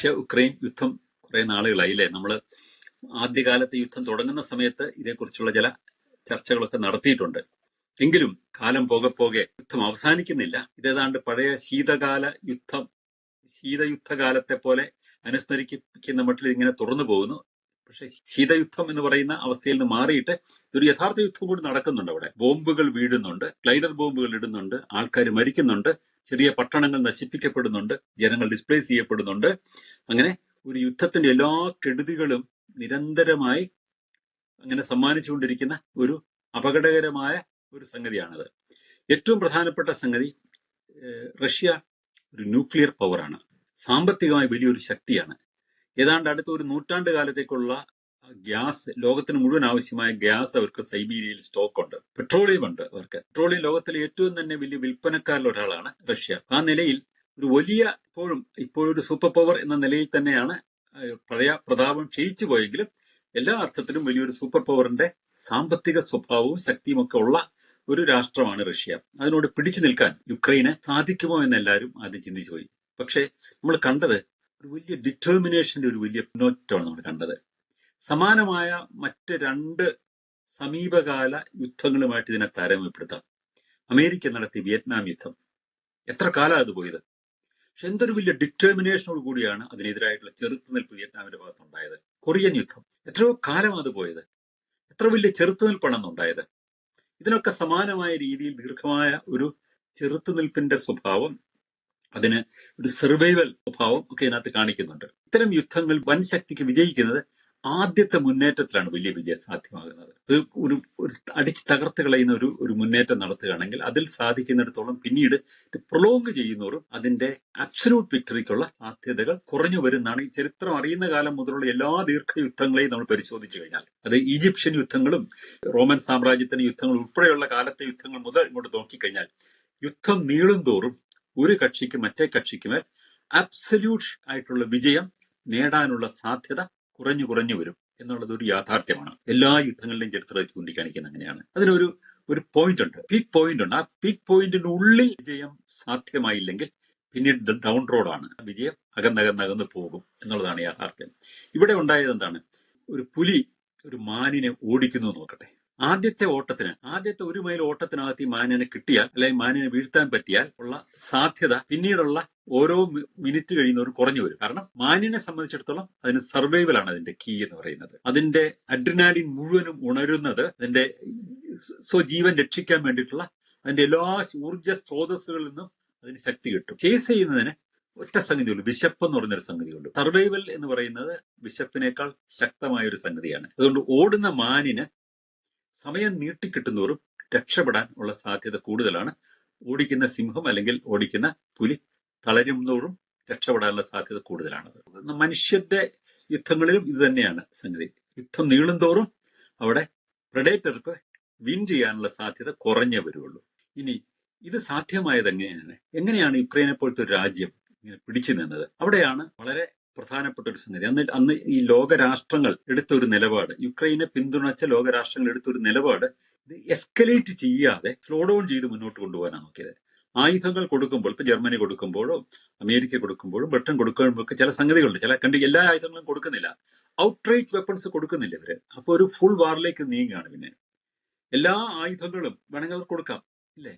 Russia Ukraine യുദ്ധം കുറെ നാളുകളായി അല്ലേ നമ്മൾ ആദ്യകാലത്തെ യുദ്ധം തുടങ്ങുന്ന സമയത്ത് ഇതേക്കുറിച്ചുള്ള ചില ചർച്ചകളൊക്കെ നടത്തിയിട്ടുണ്ട്. എങ്കിലും കാലം പോകെ പോകെ യുദ്ധം അവസാനിക്കുന്നില്ല. ഇതേതാണ്ട് പഴയ ശീതകാല യുദ്ധം ശീതയുദ്ധകാലത്തെ പോലെ അനുസ്മരിക്കുന്ന മട്ടിൽ ഇങ്ങനെ തുറന്നു പോകുന്നു. പക്ഷെ ശീതയുദ്ധം എന്ന് പറയുന്ന അവസ്ഥയിൽ നിന്ന് മാറിയിട്ട് ഇതൊരു യഥാർത്ഥ യുദ്ധം കൂടി നടക്കുന്നുണ്ട് അവിടെ. ബോംബുകൾ വീഴുന്നുണ്ട് ഗ്ലൈഡർ ബോംബുകൾ ഇടുന്നുണ്ട് ആൾക്കാർ മരിക്കുന്നുണ്ട്. ചെറിയ പട്ടണങ്ങൾ നശിപ്പിക്കപ്പെടുന്നുണ്ട് ജനങ്ങൾ ഡിസ്പ്ലേസ് ചെയ്യപ്പെടുന്നുണ്ട്. അങ്ങനെ ഒരു യുദ്ധത്തിന്റെ എല്ലാ കെടുതികളും നിരന്തരമായി അങ്ങനെ സമ്മാനിച്ചുകൊണ്ടിരിക്കുന്ന ഒരു അപകടകരമായ ഒരു സംഗതിയാണത്. ഏറ്റവും പ്രധാനപ്പെട്ട സംഗതി റഷ്യ ഒരു ന്യൂക്ലിയർ പവറാണ് സാമ്പത്തികമായി വലിയൊരു ശക്തിയാണ്. ഏതാണ്ട് അടുത്ത ഒരു നൂറ്റാണ്ട് കാലത്തേക്കുള്ള ഗ്യാസ് ലോകത്തിന് മുഴുവൻ ആവശ്യമായ ഗ്യാസ് അവർക്ക് സൈബീരിയയിൽ സ്റ്റോക്ക് ഉണ്ട് പെട്രോളിയം ഉണ്ട് അവർക്ക്. പെട്രോളിയം ലോകത്തിലെ ഏറ്റവും തന്നെ വലിയ വിൽപ്പനക്കാരിൽ ഒരാളാണ് റഷ്യ. ആ നിലയിൽ ഒരു വലിയ ഇപ്പോഴും ഇപ്പോഴൊരു സൂപ്പർ പവർ എന്ന നിലയിൽ തന്നെയാണ് പഴയ പ്രതാപം ക്ഷയിച്ചു പോയെങ്കിലും എല്ലാ അർത്ഥത്തിലും വലിയൊരു സൂപ്പർ പവറിന്റെ സാമ്പത്തിക സ്വഭാവവും ശക്തിയും ഒക്കെ ഉള്ള ഒരു രാഷ്ട്രമാണ് റഷ്യ. അതിനോട് പിടിച്ചു നിൽക്കാൻ യുക്രൈന് സാധിക്കുമോ എന്ന് എല്ലാവരും ആദ്യം ചിന്തിച്ചു പോയി. പക്ഷേ നമ്മൾ കണ്ടത് ഒരു വലിയ ഡിറ്റർമിനേഷന്റെ ഒരു വലിയ പിന്നോറ്റമാണ് നമ്മൾ കണ്ടത്. സമാനമായ മറ്റ് രണ്ട് സമീപകാല യുദ്ധങ്ങളുമായിട്ട് ഇതിനെ താരതമ്യപ്പെടുത്താം. അമേരിക്ക നടത്തിയ വിയറ്റ്നാം യുദ്ധം. എത്ര കാലം അത് പോയത്? പക്ഷെ എന്തൊരു വലിയ ഡിറ്റർമിനേഷനോട് കൂടിയാണ് അതിനെതിരായിട്ടുള്ള ചെറുത്തുനിൽപ്പ് വിയറ്റ്നാമിന്റെ ഭാഗത്തുണ്ടായത്. കൊറിയൻ യുദ്ധം. എത്രയോ കാലം അത് പോയത്? എത്ര വലിയ ചെറുത്തുനിൽപ്പാണ് ഇതിനൊക്കെ സമാനമായ രീതിയിൽ ദീർഘമായ ഒരു ചെറുത്തുനിൽപ്പിന്റെ സ്വഭാവം അതിന് ഒരു സർവൈവൽ സ്വഭാവം ഒക്കെ ഇതിനകത്ത് കാണിക്കുന്നുണ്ട്. ഇത്തരം യുദ്ധങ്ങൾ വൻ ശക്തിക്ക് വിജയിക്കുന്നത് ആദ്യത്തെ മുന്നേറ്റത്തിലാണ് വലിയ വിജയം സാധ്യമാകുന്നത്. ഒരു ഒരു അടിച്ച് തകർത്ത് കളയുന്ന ഒരു ഒരു മുന്നേറ്റം നടത്തുകയാണെങ്കിൽ അതിൽ സാധിക്കുന്നിടത്തോളം പിന്നീട് ഇത് പ്രൊലോങ് ചെയ്യുന്നവരും അതിന്റെ അബ്സല്യൂട്ട് വിക്ടറിക്കുള്ള സാധ്യതകൾ കുറഞ്ഞു വരുന്നതാണ്. ഈ ചരിത്രം അറിയുന്ന കാലം മുതലുള്ള എല്ലാ ദീർഘയുദ്ധങ്ങളെയും നമ്മൾ പരിശോധിച്ചു കഴിഞ്ഞാൽ. അത് ഈജിപ്ഷ്യൻ യുദ്ധങ്ങളും റോമൻ സാമ്രാജ്യത്തിന്റെ യുദ്ധങ്ങൾ ഉൾപ്പെടെയുള്ള കാലത്തെ യുദ്ധങ്ങൾ മുതൽ ഇങ്ങോട്ട് നോക്കിക്കഴിഞ്ഞാൽ യുദ്ധം നീളും തോറും ഒരു കക്ഷിക്ക് മറ്റേ കക്ഷിക്ക് മേൽ അബ്സല്യൂട്ട് ആയിട്ടുള്ള വിജയം നേടാനുള്ള സാധ്യത കുറഞ്ഞു കുറഞ്ഞു വരും എന്നുള്ളത് ഒരു യാഥാർത്ഥ്യമാണ്. എല്ലാ യുദ്ധങ്ങളുടെയും ചരിത്രത്തിൽ ചൂണ്ടിക്കാണിക്കുന്ന അങ്ങനെയാണ്. അതിനൊരു ഒരു പോയിന്റ് ഉണ്ട്. പീക്ക് പോയിന്റ് ഉണ്ട്. ആ പീക്ക് പോയിന്റിന്റെ ഉള്ളിൽ വിജയം സാധ്യമായില്ലെങ്കിൽ പിന്നീട് ഡൗൺ റോഡാണ് വിജയം അകന്നകന്നകന്ന് പോകും എന്നുള്ളതാണ് യാഥാർത്ഥ്യം. ഇവിടെ ഉണ്ടായത് എന്താണ്? ഒരു പുലി ഒരു മാനിനെ ഓടിക്കുന്നു നോക്കട്ടെ. ആദ്യത്തെ ഓട്ടത്തിന് ആദ്യത്തെ ഒരു മൈൽ ഓട്ടത്തിനകത്ത് ഈ മാനിനെ കിട്ടിയാൽ അല്ലെങ്കിൽ മാനിനെ വീഴ്ത്താൻ പറ്റിയാൽ ഉള്ള സാധ്യത പിന്നീടുള്ള ഓരോ മിനിറ്റ് കഴിയുന്നവരും കുറഞ്ഞു വരും. കാരണം മാനിനെ സംബന്ധിച്ചിടത്തോളം അതിന് സർവൈവൽ ആണ് അതിന്റെ കീ എന്ന് പറയുന്നത്. അതിന്റെ അഡ്രിനാലിൻ മുഴുവനും ഉണരുന്നത് അതിന്റെ സോ സ്വജീവൻ രക്ഷിക്കാൻ വേണ്ടിയിട്ടുള്ള അതിന്റെ എല്ലാ ഊർജ സ്രോതസ്സുകളിൽ നിന്നും അതിന് ശക്തി കിട്ടും. ചേസ് ചെയ്യുന്നതിന് ഒറ്റ സംഗതിയുള്ളൂ വിശപ്പ് എന്ന് പറഞ്ഞൊരു സംഗതിയുള്ളൂ സർവൈവൽ എന്ന് പറയുന്നത് വിശപ്പിനേക്കാൾ ശക്തമായ ഒരു സംഗതിയാണ്. അതുകൊണ്ട് ഓടുന്ന മാനിന് സമയം നീട്ടിക്കിട്ടുന്നവരും രക്ഷപ്പെടാൻ ഉള്ള സാധ്യത കൂടുതലാണ്. ഓടിക്കുന്ന സിംഹം അല്ലെങ്കിൽ ഓടിക്കുന്ന പുലി തളരുന്നവരും രക്ഷപ്പെടാനുള്ള സാധ്യത കൂടുതലാണ് മനുഷ്യന്റെ യുദ്ധങ്ങളിലും ഇത് തന്നെയാണ് സംഗതി. യുദ്ധം നീളുന്തോറും അവിടെ പ്രഡേറ്റർക്ക് വിൻ ചെയ്യാനുള്ള സാധ്യത കുറഞ്ഞേ വരുള്ളൂ ഇനി ഇത് സാധ്യമായത് എങ്ങനെയാണ്? എങ്ങനെയാണ് യുക്രൈനെ പോലത്തെ ഒരു രാജ്യം ഇങ്ങനെ പിടിച്ചു നിന്നത്? അവിടെയാണ് വളരെ പ്രധാനപ്പെട്ട ഒരു സംഗതി. അന്ന് അന്ന് ഈ ലോകരാഷ്ട്രങ്ങൾ എടുത്ത ഒരു നിലപാട് യുക്രൈനെ പിന്തുണച്ച ലോകരാഷ്ട്രങ്ങൾ എടുത്ത ഒരു നിലപാട് ഇത് എസ്കലേറ്റ് ചെയ്യാതെ സ്ലോ ഡൗൺ ചെയ്ത് മുന്നോട്ട് കൊണ്ടുപോകാനാണ് നോക്കിയത്. ആയുധങ്ങൾ കൊടുക്കുമ്പോൾ ഇപ്പൊ ജർമ്മനി കൊടുക്കുമ്പോഴോ അമേരിക്ക കൊടുക്കുമ്പോഴും ബ്രിട്ടൻ കൊടുക്കുമ്പോഴൊക്കെ ഒക്കെ ചില സംഗതികളുണ്ട്. ചില കണ്ടി എല്ലാ ആയുധങ്ങളും കൊടുക്കുന്നില്ല. ഔട്ട്റൈറ്റ് വെപ്പൺസ് കൊടുക്കുന്നില്ല ഇവർ. അപ്പൊ ഒരു ഫുൾ വാറിലേക്ക് നീങ്ങുകയാണ് പിന്നെ. എല്ലാ ആയുധങ്ങളും വേണമെങ്കിൽ അവർ കൊടുക്കാം ഇല്ലേ?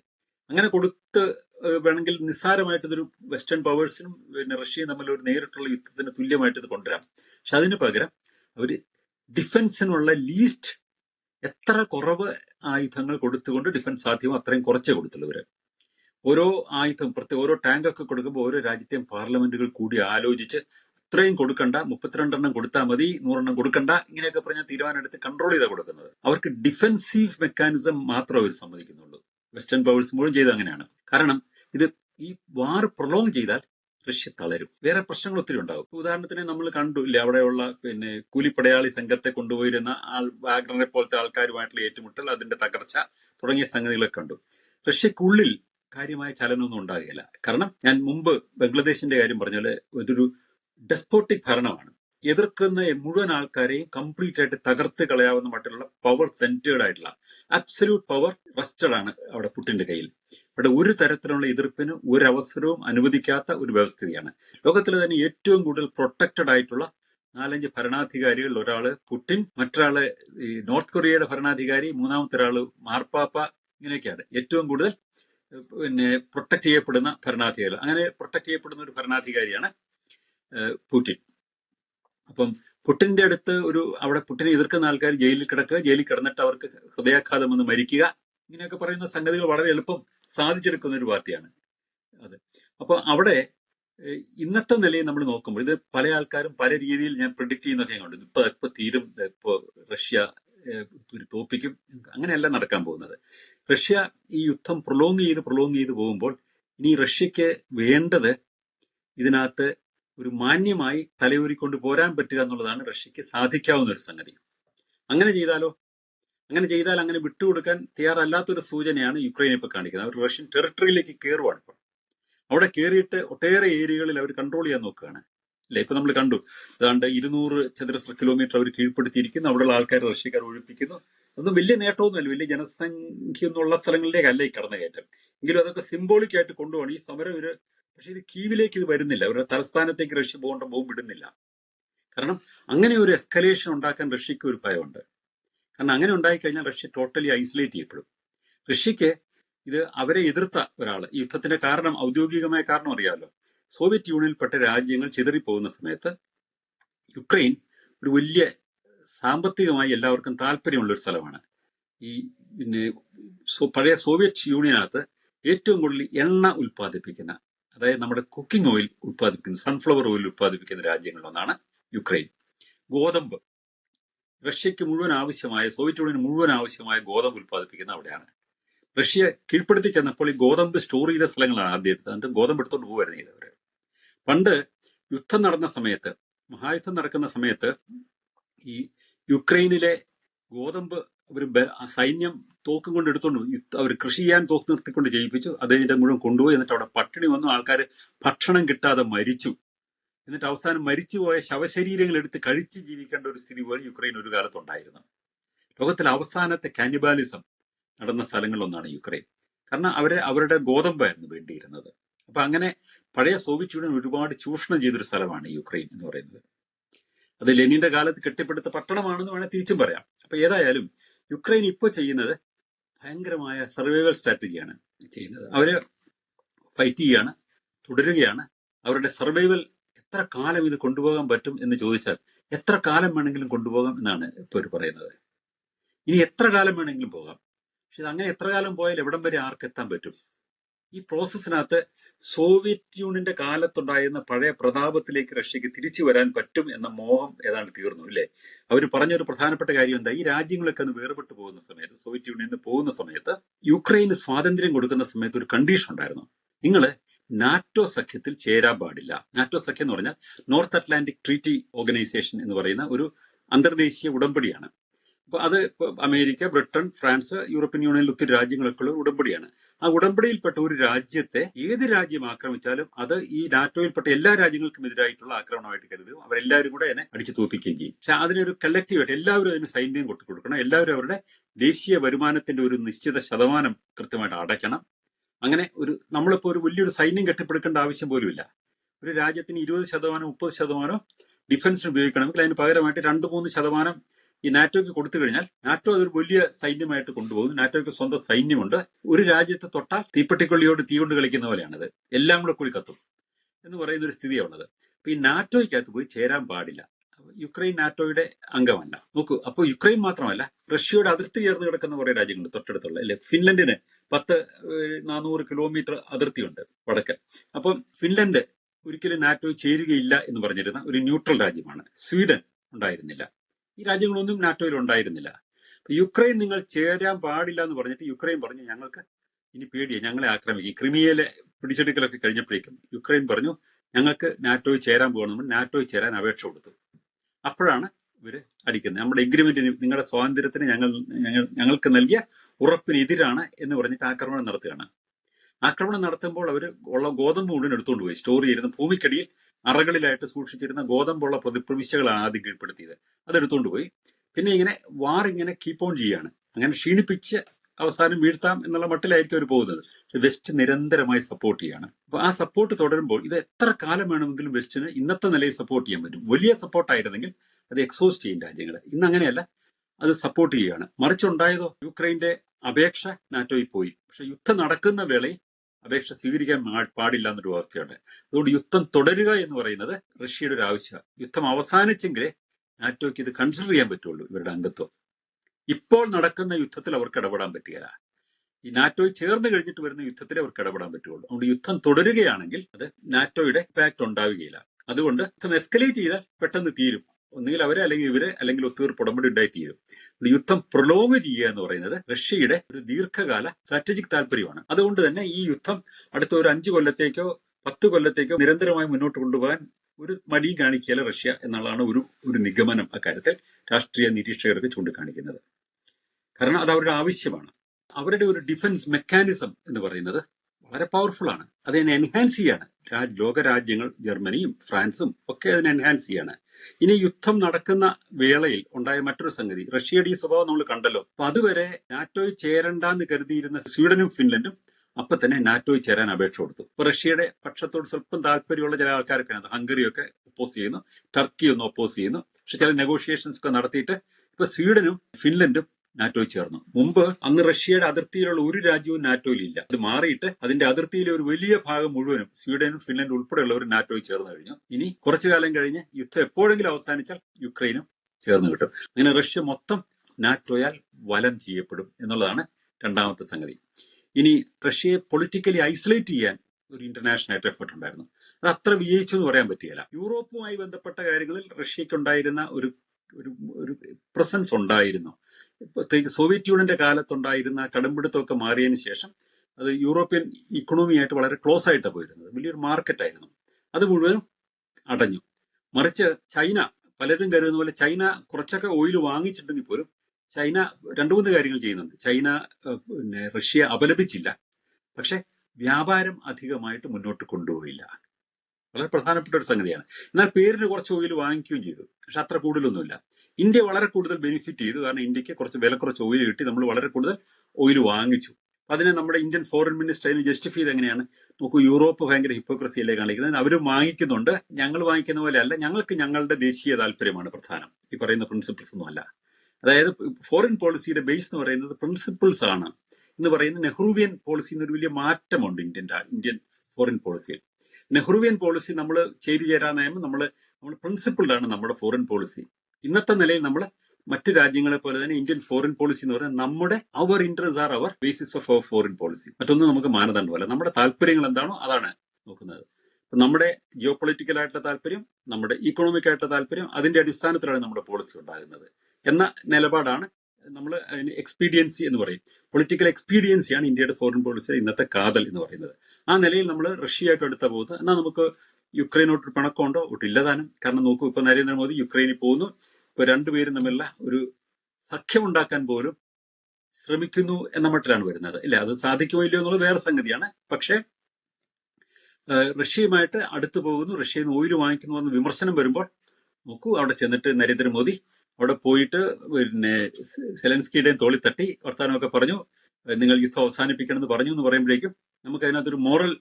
അങ്ങനെ കൊടുത്ത് വേണമെങ്കിൽ നിസ്സാരമായിട്ട് വെസ്റ്റേൺ പവേഴ്സിനും പിന്നെ റഷ്യയും തമ്മിൽ ഒരു നേരിട്ടുള്ള യുദ്ധത്തിന് തുല്യമായിട്ട് ഇത് കൊണ്ടുവരാം. പക്ഷെ അതിന് പകരം അവർ ഡിഫൻസിനുള്ള ലീസ്റ്റ് എത്ര കുറവ് ആയുധങ്ങൾ കൊടുത്തുകൊണ്ട് ഡിഫൻസ് സാധ്യമോ അത്രയും കുറച്ചേ കൊടുത്തുള്ളൂ ഇവർ. ഓരോ ആയുധം പ്രത്യേക ഓരോ ടാങ്ക് ഒക്കെ കൊടുക്കുമ്പോൾ ഓരോ രാജ്യത്തെയും പാർലമെന്റുകൾ കൂടി ആലോചിച്ച് ഇത്രയും കൊടുക്കണ്ട മുപ്പത്തിരണ്ടെണ്ണം കൊടുത്താൽ മതി നൂറെണ്ണം കൊടുക്കണ്ട ഇങ്ങനെയൊക്കെ പറഞ്ഞ തീരുമാനം എടുത്ത് കൺട്രോൾ ചെയ്താൽ കൊടുക്കുന്നത്. അവർക്ക് ഡിഫൻസീവ് മെക്കാനിസം മാത്രം അവർ സമ്മതിക്കുന്നുള്ളൂ വെസ്റ്റേൺ പവേഴ്സ് മുഴുവൻ ചെയ്ത് അങ്ങനെയാണ്. കാരണം ഇത് ഈ വാർ പ്രൊലോങ് ചെയ്താൽ റഷ്യ തളരും. വേറെ പ്രശ്നങ്ങൾ ഒത്തിരി ഇപ്പൊ ഉദാഹരണത്തിന് നമ്മൾ കണ്ടു ഇല്ലേ അവിടെയുള്ള പിന്നെ കൂലിപ്പടയാളി സംഘത്തെ കൊണ്ടുപോയിരുന്ന ആൾ വാഗ്നറെ പോലത്തെ ആൾക്കാരുമായിട്ടുള്ള ഏറ്റുമുട്ടൽ അതിന്റെ തകർച്ച തുടങ്ങിയ സംഗതികളൊക്കെ കണ്ടു. റഷ്യക്കുള്ളിൽ കാര്യമായ ചലനമൊന്നും ഉണ്ടാകുകയില്ല. കാരണം ഞാൻ മുമ്പ് ബംഗ്ലാദേശിന്റെ കാര്യം പറഞ്ഞാൽ ഇതൊരു ഡെസ്പോട്ടിക് ഭരണമാണ്. എതിർക്കുന്ന മുഴുവൻ ആൾക്കാരെയും കംപ്ലീറ്റ് ആയിട്ട് തകർത്ത് കളയാവുന്ന മറ്റുള്ള പവർ സെന്റേഡ് ആയിട്ടുള്ള അബ്സല്യൂട്ട് പവർ റെസ്റ്റഡ് ആണ് അവിടെ പുട്ടിന്റെ കയ്യിൽ. അവിടെ ഒരു തരത്തിലുള്ള എതിർപ്പിന് ഒരു അവസരവും അനുവദിക്കാത്ത ഒരു വ്യവസ്ഥിതിയാണ്. ലോകത്തിൽ തന്നെ ഏറ്റവും കൂടുതൽ പ്രൊട്ടക്റ്റഡ് ആയിട്ടുള്ള നാലഞ്ച് ഭരണാധികാരികളിൽ ഒരാൾ പുട്ടിൻ മറ്റൊരാൾ ഈ നോർത്ത് കൊറിയയുടെ ഭരണാധികാരി മൂന്നാമത്തെ ഒരാൾ മാർപ്പാപ്പ ഇങ്ങനെയൊക്കെയാണ് ഏറ്റവും കൂടുതൽ പിന്നെ പ്രൊട്ടക്ട് ചെയ്യപ്പെടുന്ന ഭരണാധികാരികൾ. അങ്ങനെ പ്രൊട്ടക്ട് ചെയ്യപ്പെടുന്ന ഒരു ഭരണാധികാരിയാണ് പുട്ടിൻ. അപ്പം പുട്ടിന്റെ അടുത്ത് ഒരു അവിടെ പുട്ടിനെ എതിർക്കുന്ന ആൾക്കാർ ജയിലിൽ കിടക്കുക ജയിലിൽ കിടന്നിട്ട് അവർക്ക് ഹൃദയാഘാതം വന്ന് മരിക്കുക. ഇങ്ങനെയൊക്കെ പറയുന്ന സംഗതികൾ വളരെ എളുപ്പം സാധിച്ചെടുക്കുന്ന ഒരു പാർട്ടിയാണ് അത്. അപ്പൊ അവിടെ ഇന്നത്തെ നിലയിൽ നമ്മൾ നോക്കുമ്പോൾ ഇത് പല ആൾക്കാരും പല രീതിയിൽ ഞാൻ പ്രിഡിക്ട് ചെയ്യുന്നൊക്കെ ഉണ്ട് ഇപ്പൊ ഇപ്പൊ തീരും ഇപ്പോ റഷ്യ ഒരു തോപ്പിക്കും അങ്ങനെയല്ല നടക്കാൻ പോകുന്നത്. റഷ്യ ഈ യുദ്ധം പ്രൊലോങ് ചെയ്ത് പ്രൊലോങ് ചെയ്ത് പോകുമ്പോൾ ഇനി റഷ്യക്ക് വേണ്ടത് ഇതിനകത്ത് ഒരു മാന്യമായി തലയൂരിക്കൊണ്ട് പോരാൻ പറ്റുക എന്നുള്ളതാണ് റഷ്യക്ക് സാധിക്കാവുന്ന ഒരു സംഗതി. അങ്ങനെ ചെയ്താലോ? അങ്ങനെ ചെയ്താൽ അങ്ങനെ വിട്ടുകൊടുക്കാൻ തയ്യാറല്ലാത്തൊരു സൂചനയാണ് യുക്രൈൻ ഇപ്പൊ കാണിക്കുന്നത്. അവർ റഷ്യൻ ടെറിട്ടറിയിലേക്ക് കയറുവാണ് ഇപ്പോൾ അവിടെ കയറിയിട്ട് ഒട്ടേറെ ഏരിയകളിൽ അവർ കൺട്രോൾ ചെയ്യാൻ നോക്കുകയാണ്. അല്ലെ ഇപ്പൊ നമ്മൾ കണ്ടു. ഏതാണ്ട് ഇരുന്നൂറ് ചതുരശ്ര കിലോമീറ്റർ അവർ കീഴ്പ്പെടുത്തിയിരിക്കുന്നു. അവിടെയുള്ള ആൾക്കാർ റഷ്യക്കാർ ഒഴിപ്പിക്കുന്നു. അതൊന്നും വലിയ നേട്ടമൊന്നുമല്ല. വലിയ ജനസംഖ്യ ഒന്നുള്ള സ്ഥലങ്ങളിലേക്കല്ല ഈ കടന്നുകയറ്റം. എങ്കിലും അതൊക്കെ സിംബോളിക് ആയിട്ട് കൊണ്ടുപോകണം. ഈ സമരം ഒരു പക്ഷെ ഇത് കീവിലേക്ക് ഇത് വരുന്നില്ല. അവരുടെ തലസ്ഥാനത്തേക്ക് റഷ്യ പോകേണ്ട ബോംബ് ഇടുന്നില്ല. കാരണം അങ്ങനെ ഒരു എസ്കലേഷൻ ഉണ്ടാക്കാൻ റഷ്യക്ക് ഒരു ഭയമുണ്ട്. കാരണം അങ്ങനെ ഉണ്ടായിക്കഴിഞ്ഞാൽ റഷ്യ ടോട്ടലി ഐസൊലേറ്റ് ചെയ്യപ്പെടും. റഷ്യക്ക് ഇത് അവരെ എതിർത്ത ഒരാൾ യുദ്ധത്തിന്റെ കാരണം ഔദ്യോഗികമായ കാരണം അറിയാമല്ലോ. സോവിയറ്റ് യൂണിയനിൽപ്പെട്ട രാജ്യങ്ങൾ ചിതറിപ്പോകുന്ന സമയത്ത് യുക്രൈൻ ഒരു വലിയ സാമ്പത്തികമായി എല്ലാവർക്കും താല്പര്യമുള്ള ഒരു സ്ഥലമാണ്. ഈ പിന്നെ പഴയ സോവിയറ്റ് യൂണിയനകത്ത് ഏറ്റവും കൂടുതൽ എണ്ണ ഉൽപ്പാദിപ്പിക്കുന്ന അതായത് നമ്മുടെ കുക്കിംഗ് ഓയിൽ ഉൽപ്പാദിപ്പിക്കുന്ന സൺഫ്ലവർ ഓയിൽ ഉൽപ്പാദിപ്പിക്കുന്ന രാജ്യങ്ങളിലൊന്നാണ് യുക്രൈൻ. ഗോതമ്പ്. റഷ്യക്ക് മുഴുവൻ ആവശ്യമായ സോവിയറ്റ് യൂണിയന് മുഴുവൻ ആവശ്യമായ ഗോതമ്പ് ഉൽപ്പാദിപ്പിക്കുന്ന അവിടെയാണ്. റഷ്യ കീഴ്പ്പെടുത്തി ചെന്നപ്പോൾ ഈ ഗോതമ്പ് സ്റ്റോർ ചെയ്ത സ്ഥലങ്ങളാണ് ആദ്യം എടുത്തത്. എന്നിട്ട് ഗോതമ്പ് എടുത്തോണ്ട് പോകുമായിരുന്നു ചെയ്തവർ പണ്ട് യുദ്ധം നടന്ന സമയത്ത് മഹായുദ്ധം നടക്കുന്ന സമയത്ത് ഈ യുക്രൈനിലെ ഗോതമ്പ് അവർ സൈന്യം തോക്കും കൊണ്ട് എടുത്തോണ്ട് അവർ കൃഷി ചെയ്യാൻ തോക്ക് നിർത്തിക്കൊണ്ട് ജയിപ്പിച്ചു. അത് മുഴുവൻ കൊണ്ടുപോയി. എന്നിട്ട് അവിടെ പട്ടിണി വന്നു. ആൾക്കാർ ഭക്ഷണം കിട്ടാതെ മരിച്ചു. എന്നിട്ട് അവസാനം മരിച്ചുപോയ ശവശരീരങ്ങൾ എടുത്ത് കഴിച്ച് ജീവിക്കേണ്ട ഒരു സ്ഥിതി പോലും യുക്രൈൻ ഒരു കാലത്തുണ്ടായിരുന്നു ലോകത്തിലെ അവസാനത്തെ കാനിബാലിസം നടന്ന സ്ഥലങ്ങളിലൊന്നാണ് യുക്രൈൻ. കാരണം അവരെ അവരുടെ ഗോതമ്പായിരുന്നു വേണ്ടിയിരുന്നത്. അപ്പൊ അങ്ങനെ പഴയ സോവിയറ്റ് യൂണിയൻ ഒരുപാട് ചൂഷണം ചെയ്തൊരു സ്ഥലമാണ് യുക്രൈൻ എന്ന് പറയുന്നത്. അത് ലെനിന്റെ കാലത്ത് കെട്ടിപ്പടുത്ത പട്ടണമാണെന്ന് വേണേൽ തിരിച്ചും പറയാം. അപ്പൊ ഏതായാലും യുക്രൈൻ ഇപ്പോൾ ചെയ്യുന്നത് ഭയങ്കരമായ സർവൈവൽ സ്ട്രാറ്റജിയാണ് ചെയ്യുന്നത്. അവർ ഫൈറ്റ് ചെയ്യുകയാണ് തുടരുകയാണ്. അവരുടെ സർവൈവൽ എത്ര കാലം ഇത് കൊണ്ടുപോകാൻ പറ്റും എന്ന് ചോദിച്ചാൽ എത്ര കാലം വേണമെങ്കിലും കൊണ്ടുപോകാം എന്നാണ് ഇപ്പോൾ ഒരു പറയുന്നത്. ഇനി എത്ര കാലം വേണമെങ്കിലും പോകാം. പക്ഷെ അങ്ങനെ എത്ര കാലം പോയാൽ എവിടം വരെ ആർക്ക് എത്താൻ പറ്റും? ഈ പ്രോസസ്സിനകത്ത് സോവിയറ്റ് യൂണിയന്റെ കാലത്തുണ്ടായിരുന്ന പഴയ പ്രതാപത്തിലേക്ക് റഷ്യക്ക് തിരിച്ചു വരാൻ പറ്റും എന്ന മോഹം ഏതാണ്ട് തീർന്നു അല്ലേ അവർ പറഞ്ഞൊരു പ്രധാനപ്പെട്ട കാര്യം എന്താ ഈ രാജ്യങ്ങളൊക്കെ ഒന്ന് വേർപെട്ട് പോകുന്ന സമയത്ത് സോവിയറ്റ് യൂണിയനിൽ പോകുന്ന സമയത്ത് യുക്രൈന് സ്വാതന്ത്ര്യം കൊടുക്കുന്ന സമയത്ത് ഒരു കണ്ടീഷൻ ഉണ്ടായിരുന്നു. നിങ്ങൾ നാറ്റോ സഖ്യത്തിൽ ചേരാൻ പാടില്ല. നാറ്റോ സഖ്യം എന്ന് പറഞ്ഞാൽ നോർത്ത് അറ്റ്ലാന്റിക് ട്രീറ്റി ഓർഗനൈസേഷൻ എന്ന് പറയുന്ന ഒരു അന്തർദേശീയ ഉടമ്പടിയാണ്. അത് അമേരിക്ക ബ്രിട്ടൻ ഫ്രാൻസ് യൂറോപ്യൻ യൂണിയനിൽ ഒത്തിരി രാജ്യങ്ങളൊക്കെ ഉള്ള ഉടമ്പടിയാണ്. ആ ഉടമ്പടിയിൽപ്പെട്ട ഒരു രാജ്യത്തെ ഏത് രാജ്യം ആക്രമിച്ചാലും അത് ഈ നാറ്റോയിൽപ്പെട്ട എല്ലാ രാജ്യങ്ങൾക്കും എതിരായിട്ടുള്ള ആക്രമണമായിട്ട് കരുതും. അവരെല്ലാവരും കൂടെ അതിനെ അടിച്ചു തോപ്പിക്കുകയും ചെയ്യും. പക്ഷെ അതിനൊരു കളക്റ്റീവായിട്ട് എല്ലാവരും അതിന് സൈന്യം കൊടുത്തു കൊടുക്കണം എല്ലാവരും അവരുടെ ദേശീയ വരുമാനത്തിന്റെ ഒരു നിശ്ചിത ശതമാനം കൃത്യമായിട്ട് അടയ്ക്കണം. അങ്ങനെ ഒരു നമ്മളിപ്പോ ഒരു വലിയൊരു സൈന്യം കെട്ടിപ്പടുക്കേണ്ട ആവശ്യം പോലുമില്ല. ഒരു രാജ്യത്തിന് ഇരുപത് ശതമാനം മുപ്പത് ശതമാനം ഡിഫൻസിന് ഉപയോഗിക്കണമെങ്കിൽ അതിന് പകരമായിട്ട് രണ്ട് മൂന്ന് ശതമാനം ഈ നാറ്റോയ്ക്ക് കൊടുത്തു കഴിഞ്ഞാൽ നാറ്റോ അതൊരു വലിയ സൈന്യമായിട്ട് കൊണ്ടുപോകുന്നു. നാറ്റോയ്ക്ക് സ്വന്തം സൈന്യമുണ്ട്. ഒരു രാജ്യത്ത് തൊട്ടാൽ തീപ്പെട്ടിക്കൊള്ളിയോട് തീ കൊണ്ട് കളിക്കുന്ന പോലെയാണത്. എല്ലാം കൂടെ കൂടി കത്തും എന്ന് പറയുന്ന ഒരു സ്ഥിതിയാണുള്ളത് അപ്പൊ ഈ നാറ്റോയ്ക്കകത്ത് പോയി ചേരാൻ പാടില്ല. യുക്രൈൻ നാറ്റോയുടെ അംഗമല്ല. നോക്കൂ അപ്പോൾ യുക്രൈൻ മാത്രമല്ല റഷ്യയുടെ അതിർത്തി ചേർന്ന് കിടക്കുന്ന കുറെ രാജ്യങ്ങളുണ്ട് തൊട്ടടുത്തുള്ള അല്ലെ? ഫിൻലൻഡിന് പത്ത് നാനൂറ് കിലോമീറ്റർ അതിർത്തിയുണ്ട് വടക്ക്. അപ്പം ഫിൻലൻഡ് ഒരിക്കലും നാറ്റോ ചേരുകയില്ല എന്ന് പറഞ്ഞിരുന്ന ഒരു ന്യൂട്രൽ രാജ്യമാണ്. സ്വീഡൻ ഉണ്ടായിരുന്നില്ല. ഈ രാജ്യങ്ങളൊന്നും നാറ്റോയിൽ ഉണ്ടായിരുന്നില്ല. യുക്രൈൻ നിങ്ങൾ ചേരാൻ പാടില്ല എന്ന് പറഞ്ഞിട്ട് യുക്രൈൻ പറഞ്ഞു ഞങ്ങൾക്ക് ഇനി പേടിയെ ഞങ്ങളെ ആക്രമിക്കും. ക്രിമിയയിലെ പിടിച്ചെടുക്കലൊക്കെ കഴിഞ്ഞപ്പോഴേക്കും യുക്രൈൻ പറഞ്ഞു ഞങ്ങൾക്ക് നാറ്റോയിൽ ചേരാൻ പോകണമെന്ന് നാറ്റോയിൽ ചേരാൻ അപേക്ഷ കൊടുത്തു. അപ്പോഴാണ് ഇവർ അടിക്കുന്നത്. നമ്മുടെ എഗ്രിമെന്റിന് നിങ്ങളുടെ സ്വാതന്ത്ര്യത്തിന് ഞങ്ങൾ ഞങ്ങൾ ഞങ്ങൾക്ക് നൽകിയ ഉറപ്പിനെതിരാണ് എന്ന് പറഞ്ഞിട്ട് ആക്രമണം നടത്തുകയാണ്. ആക്രമണം നടത്തുമ്പോൾ അവർ ഉള്ള ഗോതമ്പ് മുഴുവൻ എടുത്തുകൊണ്ട് പോയി. സ്റ്റോർ ചെയ്തിരുന്ന ഭൂമിക്കടിയിൽ അറകളിലായിട്ട് സൂക്ഷിച്ചിരുന്ന ഗോതമ്പുള്ള പ്രവിശ്യകളാണ് ആദ്യം കീഴ്പ്പെടുത്തിയത്. അതെടുത്തുകൊണ്ട് പോയി. പിന്നെ ഇങ്ങനെ വാർ ഇങ്ങനെ കീപ്പ് ഓൺ ചെയ്യാണ്. അങ്ങനെ ക്ഷീണിപ്പിച്ച് അവസാനം വീഴ്ത്താം എന്നുള്ള മട്ടിലായിരിക്കും അവർ പോകുന്നത്. വെസ്റ്റ് നിരന്തരമായി സപ്പോർട്ട് ചെയ്യാണ്. അപ്പൊ ആ സപ്പോർട്ട് തുടരുമ്പോൾ ഇത് എത്ര കാലം വേണമെങ്കിലും വെസ്റ്റിന് ഇന്നത്തെ നിലയിൽ സപ്പോർട്ട് ചെയ്യാൻ പറ്റും. വലിയ സപ്പോർട്ടായിരുന്നെങ്കിൽ അത് എക്സോസ്റ്റ് ചെയ്യും രാജ്യങ്ങൾ ഇന്ന് അങ്ങനെയല്ല. അത് സപ്പോർട്ട് ചെയ്യുകയാണ്. മറിച്ചുണ്ടായതോ യുക്രൈന്റെ അപേക്ഷ നാറ്റോയിൽ പോയി. പക്ഷെ യുദ്ധം നടക്കുന്ന വേളയിൽ അപേക്ഷ സ്വീകരിക്കാൻ പാടില്ല എന്നൊരു അവസ്ഥയുണ്ട്. അതുകൊണ്ട് യുദ്ധം തുടരുക എന്ന് പറയുന്നത് റഷ്യയുടെ ഒരു ആവശ്യമാണ്. യുദ്ധം അവസാനിച്ചെങ്കിലേ നാറ്റോയ്ക്ക് ഇത് കൺസിഡർ ചെയ്യാൻ പറ്റുള്ളൂ ഇവരുടെ അംഗത്വം. ഇപ്പോൾ നടക്കുന്ന യുദ്ധത്തിൽ അവർക്ക് ഇടപെടാൻ പറ്റുകയില്ല. ഈ നാറ്റോയിൽ ചേർന്ന് കഴിഞ്ഞിട്ട് വരുന്ന യുദ്ധത്തിൽ അവർക്ക് ഇടപെടാൻ പറ്റുള്ളൂ. അതുകൊണ്ട് യുദ്ധം തുടരുകയാണെങ്കിൽ അത് നാറ്റോയുടെ ഇമ്പാക്ട് ഉണ്ടാവുകയില്ല. അതുകൊണ്ട് യുദ്ധം എസ്കലേറ്റ് ചെയ്താൽ പെട്ടെന്ന് തീരും. ഒന്നുകിൽ അവരെ അല്ലെങ്കിൽ ഇവരെ അല്ലെങ്കിൽ ഒത്തുതീർപ്പ് ഉടമ്പടി ഉണ്ടായിത്തീരും യുദ്ധം പ്രൊലോങ് ചെയ്യുക എന്ന് പറയുന്നത് റഷ്യയുടെ ഒരു ദീർഘകാല സ്ട്രാറ്റജിക് താല്പര്യമാണ്. അതുകൊണ്ട് തന്നെ ഈ യുദ്ധം അടുത്ത ഒരു അഞ്ചു കൊല്ലത്തേക്കോ പത്ത് കൊല്ലത്തേക്കോ നിരന്തരമായി മുന്നോട്ട് കൊണ്ടുപോകാൻ ഒരു മടി കാണിക്കുകയല്ല റഷ്യ എന്നുള്ളതാണ് ഒരു ഒരു നിഗമനം അക്കാര്യത്തിൽ രാഷ്ട്രീയ നിരീക്ഷകർക്ക് ചൂണ്ടിക്കാണിക്കുന്നത്. കാരണം അത് അവരുടെ ആവശ്യമാണ്. അവരുടെ ഒരു ഡിഫൻസ് മെക്കാനിസം എന്ന് പറയുന്നത് വളരെ പവർഫുൾ ആണ്. അതിനെ എൻഹാൻസ് ചെയ്യാണ്. ലോകരാജ്യങ്ങൾ ജർമ്മനിയും ഫ്രാൻസും ഒക്കെ അതിനെ എൻഹാൻസ് ചെയ്യാണ്. ഇനി യുദ്ധം നടക്കുന്ന വേളയിൽ ഉണ്ടായ മറ്റൊരു സംഗതി. റഷ്യയുടെ ഈ സ്വഭാവം നമ്മൾ കണ്ടല്ലോ. അപ്പൊ അതുവരെ നാറ്റോയിൽ ചേരണ്ടെന്ന് കരുതിയിരുന്ന സ്വീഡനും ഫിൻലൻഡും അപ്പൊ തന്നെ നാറ്റോയിൽ ചേരാൻ അപേക്ഷ കൊടുത്തു. ഇപ്പൊ റഷ്യയുടെ പക്ഷത്തോട് സ്വല്പം താല്പര്യമുള്ള ചില ആൾക്കാരൊക്കെ ഹംഗറിയൊക്കെ ഒപ്പോസ് ചെയ്യുന്നു. ടർക്കി ഒന്ന് ഒപ്പോസ് ചെയ്യുന്നു. പക്ഷെ ചില നെഗോഷിയേഷൻസ് ഒക്കെ നടത്തിയിട്ട് ഇപ്പൊ സ്വീഡനും ഫിൻലൻഡും നാറ്റോയിൽ ചേർന്നു. മുമ്പ് അന്ന് റഷ്യയുടെ അതിർത്തിയിലുള്ള ഒരു രാജ്യവും നാറ്റോയിൽ ഇല്ല. അത് മാറിയിട്ട് അതിന്റെ അതിർത്തിയിലെ ഒരു വലിയ ഭാഗം മുഴുവനും സ്വീഡനും ഫിൻലൻഡ് ഉൾപ്പെടെയുള്ളവർ നാറ്റോയിൽ ചേർന്ന് കഴിഞ്ഞു. ഇനി കുറച്ചു കാലം കഴിഞ്ഞ് യുദ്ധം എപ്പോഴെങ്കിലും അവസാനിച്ചാൽ യുക്രൈനും ചേർന്ന് കിട്ടും. അങ്ങനെ റഷ്യ മൊത്തം നാറ്റോയാൽ വലം ചെയ്യപ്പെടും എന്നുള്ളതാണ് രണ്ടാമത്തെ സംഗതി. ഇനി റഷ്യയെ പൊളിറ്റിക്കലി ഐസൊലേറ്റ് ചെയ്യാൻ ഒരു ഇന്റർനാഷണൽ ആയിട്ട് എഫേർട്ട് ഉണ്ടായിരുന്നു. അത് അത്ര വിജയിച്ചു എന്ന് പറയാൻ പറ്റുകയില്ല. യൂറോപ്പുമായി ബന്ധപ്പെട്ട കാര്യങ്ങളിൽ റഷ്യക്കുണ്ടായിരുന്ന ഒരു ഒരു പ്രസൻസ് ഉണ്ടായിരുന്നു. പ്രത്യേകിച്ച് സോവിയറ്റ് യൂണിയന്റെ കാലത്തുണ്ടായിരുന്ന കടുംപിടുത്തമൊക്കെ മാറിയതിനു ശേഷം അത് യൂറോപ്യൻ ഇക്കണോമിയായിട്ട് വളരെ ക്ലോസ് ആയിട്ടാണ് പോയിരുന്നത്. വലിയൊരു മാർക്കറ്റ് ആയിരുന്നു. അത് മുഴുവൻ അടഞ്ഞു. മറിച്ച് ചൈന പലരും കരുതുന്ന പോലെ ചൈന കുറച്ചൊക്കെ ഓയിൽ വാങ്ങിച്ചിട്ടുണ്ടെങ്കിൽ പോലും ചൈന രണ്ടു മൂന്ന് കാര്യങ്ങൾ ചെയ്യുന്നുണ്ട്. ചൈന പിന്നെ റഷ്യ അപലപിച്ചില്ല. പക്ഷെ വ്യാപാരം അധികമായിട്ട് മുന്നോട്ട് കൊണ്ടുപോയില്ല. വളരെ പ്രധാനപ്പെട്ട ഒരു സംഗതിയാണ്. എന്നാൽ പേരിന് കുറച്ച് ഓയിൽ വാങ്ങിക്കുകയും ചെയ്തു. പക്ഷെ അത്ര കൂടുതലൊന്നുമില്ല. ഇന്ത്യ വളരെ കൂടുതൽ ബെനിഫിറ്റ് ചെയ്തു. കാരണം ഇന്ത്യയ്ക്ക് കുറച്ച് വില കുറച്ച് ഓയിൽ കിട്ടി. നമ്മൾ വളരെ കൂടുതൽ ഓയിൽ വാങ്ങിച്ചു. അതിനെ നമ്മുടെ ഇന്ത്യൻ ഫോറിൻ മിനിസ്റ്റർ അതിനെ ജസ്റ്റിഫൈ ചെയ്ത് എങ്ങനെയാണ്? നമുക്ക് യൂറോപ്പ് ഭയങ്കര ഹിപ്പോക്രസി അല്ലേ കാണിക്കുന്നത്? അവർ വാങ്ങിക്കുന്നുണ്ട്. ഞങ്ങൾ വാങ്ങിക്കുന്ന പോലെ അല്ല. ഞങ്ങൾക്ക് ഞങ്ങളുടെ ദേശീയ താല്പര്യമാണ് പ്രധാനം. ഈ പറയുന്ന പ്രിൻസിപ്പിൾസ് ഒന്നും അല്ല. അതായത് ഫോറിൻ പോളിസിയുടെ ബേസ് എന്ന് പറയുന്നത് പ്രിൻസിപ്പിൾസ് ആണ്. എന്ന് പറയുന്ന നെഹ്റുവിയൻ പോളിസിയിൽ ഒരു വലിയ മാറ്റമുണ്ട് ഇന്ത്യൻ ഇന്ത്യൻ ഫോറിൻ പോളിസിയിൽ നെഹ്റുവിയൻ പോളിസി നമ്മൾ ചേരി ചേരാ നയം നമ്മൾ നമ്മൾ പ്രിൻസിപ്പിൾഡ് ആണ് നമ്മുടെ ഫോറിൻ പോളിസി ഇന്നത്തെ നിലയിൽ നമ്മൾ മറ്റ് രാജ്യങ്ങളെ പോലെ തന്നെ ഇന്ത്യൻ ഫോറിൻ പോളിസി എന്ന് പറഞ്ഞാൽ നമ്മുടെ our interest are our basis of our foreign policy മറ്റൊന്നും നമുക്ക് മാനദണ്ഡമല്ല നമ്മുടെ താല്പര്യങ്ങൾ എന്താണോ അതാണ് നോക്കുന്നത്. നമ്മുടെ ജിയോ പൊളിറ്റിക്കൽ ആയിട്ടുള്ള താല്പര്യം നമ്മുടെ ഇക്കണോമിക് ആയിട്ടുള്ള താല്പര്യം അതിന്റെ അടിസ്ഥാനത്തിലാണ് നമ്മുടെ പോളിസി ഉണ്ടാകുന്നത്. എന്ന നിലപാടാണ് നമ്മൾ എക്സ്പീഡിയൻസി എന്ന് പറയും. പൊളിറ്റിക്കൽ എക്സ്പീഡിയൻസിയാണ് ഇന്ത്യയുടെ ഫോറിൻ പോളിസി ഇന്നത്തെ കാതൽ എന്ന് പറയുന്നത്. ആ നിലയിൽ നമ്മൾ റഷ്യയായിട്ട് അടുത്ത പോകുന്നത്. എന്നാൽ നമുക്ക് യുക്രൈനോട്ട് ഒരു പിണക്കമുണ്ടോ? ഒട്ടില്ല താനും. കാരണം നോക്കൂ ഇപ്പൊ നരേന്ദ്രമോദി യുക്രൈനിൽ പോകുന്നു. ഇപ്പൊ രണ്ടുപേരും തമ്മിലുള്ള ഒരു സഖ്യമുണ്ടാക്കാൻ പോലും ശ്രമിക്കുന്നു എന്ന മട്ടിലാണ് വരുന്നത്. ഇല്ല അത് സാധിക്കുമോ ഇല്ലയോ എന്നുള്ളത് വേറെ സംഗതിയാണ്. പക്ഷേ റഷ്യയുമായിട്ട് അടുത്തു പോകുന്നു. റഷ്യയിൽ നിന്ന് ഓയിൽ വാങ്ങിക്കുന്നു എന്ന വിമർശനം വരുമ്പോൾ നോക്കൂ അവിടെ ചെന്നിട്ട് നരേന്ദ്രമോദി അവിടെ പോയിട്ട് പിന്നെ സെലൻസ്കിയുടെയും തോളി തട്ടി വർത്തമാനമൊക്കെ പറഞ്ഞു. നിങ്ങൾ യുദ്ധം അവസാനിപ്പിക്കണം എന്ന് പറഞ്ഞു എന്ന് പറയുമ്പോഴേക്കും നമുക്ക് അതിനകത്തൊരു മോറൽ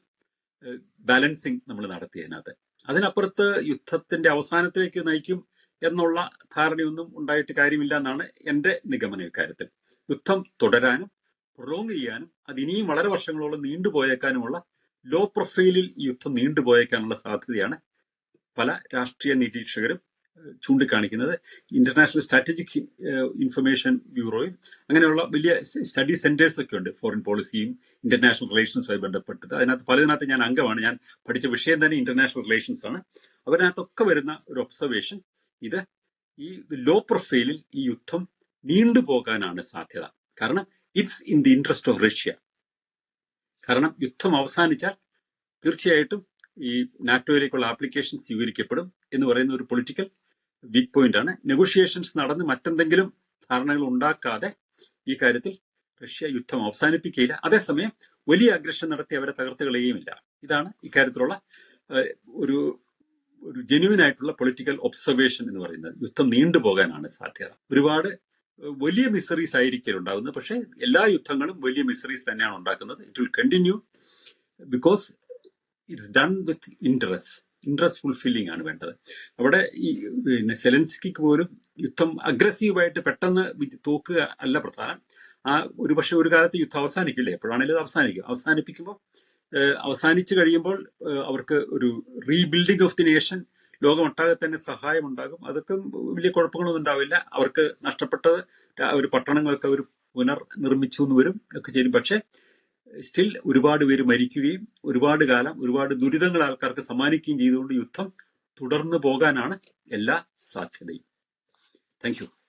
ബാലൻസിങ് നമ്മൾ നടത്തി അതിനകത്ത്. അതിനപ്പുറത്ത് യുദ്ധത്തിന്റെ അവസാനത്തിലേക്ക് നയിക്കും എന്നുള്ള ധാരണയൊന്നും ഉണ്ടായിട്ട് കാര്യമില്ല എന്നാണ് എന്റെ നിഗമനം ഇക്കാര്യത്തിൽ. യുദ്ധം തുടരാനും പ്രൊലോങ് ചെയ്യാനും അത് ഇനിയും വളരെ വർഷങ്ങളോളം നീണ്ടുപോയേക്കാനുമുള്ള ലോ പ്രൊഫൈലിൽ യുദ്ധം നീണ്ടുപോയേക്കാനുള്ള സാധ്യതയാണ് പല രാഷ്ട്രീയ നിരീക്ഷകരും ചൂണ്ടിക്കാണിക്കുന്നത്. ഇന്റർനാഷണൽ സ്ട്രാറ്റജിക് ഇൻഫർമേഷൻ ബ്യൂറോയും അങ്ങനെയുള്ള വലിയ സ്റ്റഡി സെന്റേഴ്സ് ഒക്കെ ഉണ്ട്. ഫോറിൻ പോളിസിയും ഇന്റർനാഷണൽ റിലേഷൻസുമായി ബന്ധപ്പെട്ടിട്ട്. അതിനകത്ത് പലതിനകത്ത് ഞാൻ അംഗമാണ്. ഞാൻ പഠിച്ച വിഷയം തന്നെ ഇന്റർനാഷണൽ റിലേഷൻസ് ആണ്. അവരിനകത്തൊക്കെ വരുന്ന ഒരു ഒബ്സർവേഷൻ ഇത് ഈ ലോ പ്രൊഫൈലിൽ ഈ യുദ്ധം നീണ്ടുപോകാനാണ് സാധ്യത. കാരണം it's in the interest of Russia കാരണം യുദ്ധം അവസാനിച്ചാൽ തീർച്ചയായിട്ടും ഈ നാറ്റോയിലേക്കുള്ള ആപ്ലിക്കേഷൻ സ്വീകരിക്കപ്പെടും എന്ന് പറയുന്ന ഒരു പൊളിറ്റിക്കൽ വീക്ക് പോയിന്റ് ആണ്. നെഗോഷിയേഷൻസ് നടന്ന് മറ്റെന്തെങ്കിലും ധാരണകൾ ഉണ്ടാക്കാതെ ഈ കാര്യത്തിൽ റഷ്യ യുദ്ധം അവസാനിപ്പിക്കുകയില്ല. അതേസമയം വലിയ അഗ്രഷൻ നടത്തി അവരെ തകർത്ത് ഇതാണ് ഇക്കാര്യത്തിലുള്ള ഒരു ഒരു ജെന്യുവൻ ആയിട്ടുള്ള പൊളിറ്റിക്കൽ ഒബ്സർവേഷൻ എന്ന് പറയുന്നത് യുദ്ധം നീണ്ടുപോകാനാണ് സാധ്യത. ഒരുപാട് വലിയ മിസറീസ് ആയിരിക്കും ഉണ്ടാകുന്നത്. പക്ഷേ എല്ലാ യുദ്ധങ്ങളും വലിയ മിസറീസ് തന്നെയാണ് ഉണ്ടാക്കുന്നത്. It will continue because it's done with interest interest fulfilling ആണ് വേണ്ടത്. അവിടെ ഈ പിന്നെ സെലൻസ്കിക്ക് പോലും യുദ്ധം അഗ്രസീവായിട്ട് പെട്ടെന്ന് തോക്കുക അല്ല പ്രധാനം. ആ ഒരു പക്ഷെ ഒരു കാലത്ത് യുദ്ധം അവസാനിക്കില്ലേ? എപ്പോഴാണെങ്കിലും അത് അവസാനിക്കും. അവസാനിപ്പിക്കുമ്പോൾ അവസാനിച്ചു കഴിയുമ്പോൾ അവർക്ക് ഒരു റീബിൽഡിംഗ് ഓഫ് ദി നേഷൻ ലോകമൊട്ടാകെ തന്നെ സഹായം ഉണ്ടാകും അതൊക്കെ വലിയ കുഴപ്പങ്ങളൊന്നും ഉണ്ടാവില്ല. അവർക്ക് നഷ്ടപ്പെട്ടത് ഒരു പട്ടണങ്ങളൊക്കെ അവർ പുനർ നിർമ്മിച്ചു എന്ന് വരും ഒക്കെ ചെയ്യും. പക്ഷെ സ്റ്റിൽ ഒരുപാട് പേര് മരിക്കുകയും ഒരുപാട് കാലം ഒരുപാട് ദുരിതങ്ങൾ ആൾക്കാർക്ക് സമ്മാനിക്കുകയും ചെയ്തുകൊണ്ട് യുദ്ധം തുടർന്നു പോകാനാണ് എല്ലാ സാധ്യതയും. താങ്ക്